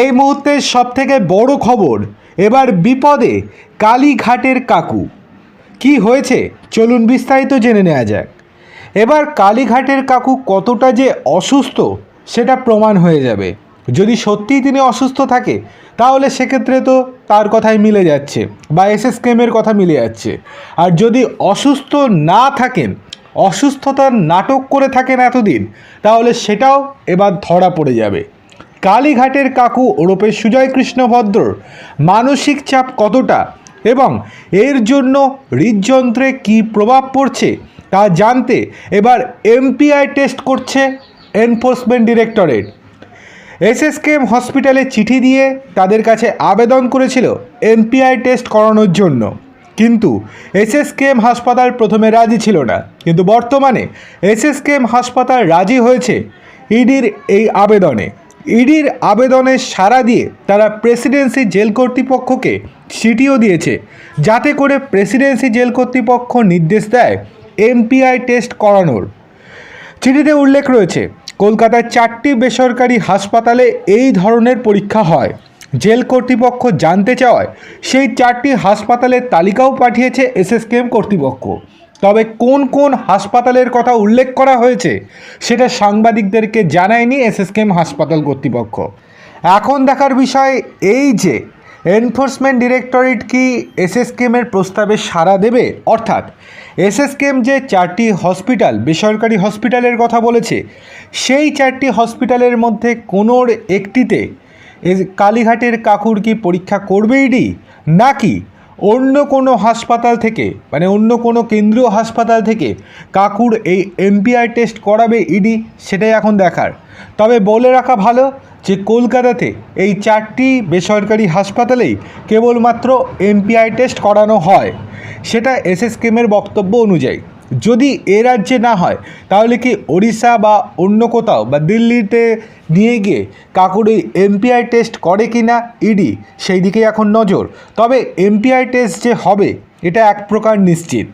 এই মুহূর্তের সবথেকে বড় খবর, এবার বিপদে কালীঘাটের কাকু। কি হয়েছে? চলুন বিস্তারিত জেনে নেওয়া যাক। এবার কালীঘাটের কাকু কতটা যে অসুস্থ, সেটা প্রমাণ হয়ে যাবে। যদি সত্যিই তিনি অসুস্থ থাকে, তাহলে সেক্ষেত্রে তো তার কথাই মিলে যাচ্ছে, বা এস এস কেমের কথা মিলে যাচ্ছে। আর যদি অসুস্থ না থাকেন, অসুস্থতার নাটক করে থাকেন এতদিন, তাহলে সেটাও এবার ধরা পড়ে যাবে। কালীঘাটের কাকু ওরপে সুজয় কৃষ্ণ ভদ্রর মানসিক চাপ কতটা এবং এর জন্য হৃদযন্ত্রে কী প্রভাব পড়ছে তা জানতে এবার এমপিআই টেস্ট করছে এনফোর্সমেন্ট ডিরেক্টরেট। এসএসকেএম হসপিটালে চিঠি দিয়ে তাদের কাছে আবেদন করেছিল এমপিআই টেস্ট করানোর জন্য। কিন্তু এসএসকেএম হাসপাতাল প্রথমে রাজি ছিল না। কিন্তু বর্তমানে এসএসকেএম হাসপাতাল রাজি হয়েছে ইডির এই আবেদনে। ইডির আবেদনে সাড়া দিয়ে তারা প্রেসিডেন্সি জেল কর্তৃপক্ষকে চিঠিও দিয়েছে। যাতে করে প্রেসিডেন্সি জেল কর্তৃপক্ষ নির্দেশ দেয় এমপিআই টেস্ট করানোর। চিঠিতে উল্লেখ রয়েছে, কলকাতার চারটি বেসরকারি হাসপাতালে এই ধরনের পরীক্ষা হয়। জেল কর্তৃপক্ষ জানতে চাওয়ায় সেই চারটি হাসপাতালের তালিকাও পাঠিয়েছে এসএসকেএম কর্তৃপক্ষ। তবে কোন কোন হাসপাতালের কথা উল্লেখ করা হয়েছে, সেটা সাংবাদিকদেরকে জানায়নি এসএসকেএম হাসপাতাল কর্তৃপক্ষ। এখন দেখার বিষয় এই যে, এনফোর্সমেন্ট ডিরেক্টরেট কি এসএসকেএমের প্রস্তাবে সাড়া দেবে? অর্থাৎ, এসএসকেএম যে চারটি হসপিটাল, বেসরকারি হসপিটালের কথা বলেছে, সেই চারটি হসপিটালের মধ্যে কোনোর একটিতে কালীঘাটের কাকুর কি পরীক্ষা করবে ইডি নাকি অন্য কোনো হাসপাতাল থেকে মানে অন্য কোনো কেন্দ্রীয় হাসপাতাল থেকে কাকুর এই এমপিআই টেস্ট করাবে ইডি, সেটাই এখন দেখার। তবে বলে রাখা ভালো যে কলকাতাতে এই চারটি বেসরকারি হাসপাতালেই কেবলমাত্র এমপিআই টেস্ট করানো হয়। সেটা এসএসকেমের বক্তব্য অনুযায়ী। যদি এ রাজ্যে না হয়, তাহলে কি ওড়িশা বা অন্য কোথাও বা দিল্লিতে নিয়ে গিয়ে কাকুর এই এমপিআই টেস্ট করে কি না ইডি? সেই দিকে এখন নজর। তবে এমপিআই টেস্ট যে হবে, এটা এক প্রকার নিশ্চিত।